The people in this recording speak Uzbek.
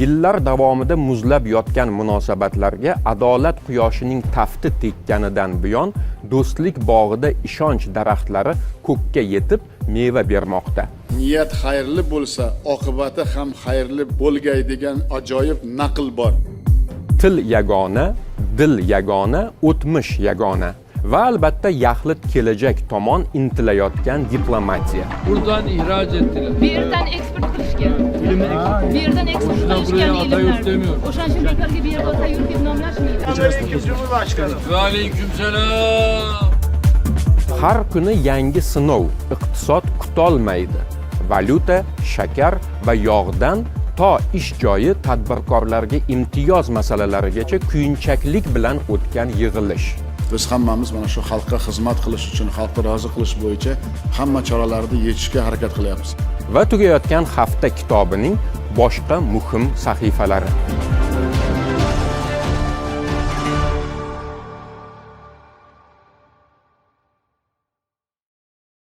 yillar davomida muzlab yotgan munosabatlarga adolat quyoshining tafti tekkanidan buyon do'stlik bog'ida ishonch daraxtlari ko'kka yetib meva bermoqda. Niyat xayrli bo'lsa oqibati ham xayrli bo'lgay degan ajoyib naql bor. Til yagona dil yagona o'tmish yagona va albatta yaxlit kelajak tomon intilayotgan diplomatiya Buradan ihraç ettiler. Bu yerdan eksport qilishgan Boşuna buraya atay ilmlarni istemiyor. o'shaning uchun bekorga bu yerga otayurt deb nomlashmaydi Ve aleyküm selam. har kuni yangi sinov iqtisod kutolmaydi valyuta shakar va yog'dan to ish joyi tadbirkorlarga imtiyoz masalalarigacha kuyunchaklik bilan o'tgan yig'ilish biz hammamiz mana shu xalqqa xizmat qilish uchun xalqni rozi qilish bo'yicha hamma choralarni yechishga harakat qilyapmiz va tugayotgan hafta kitobining boshqa muhim sahifalari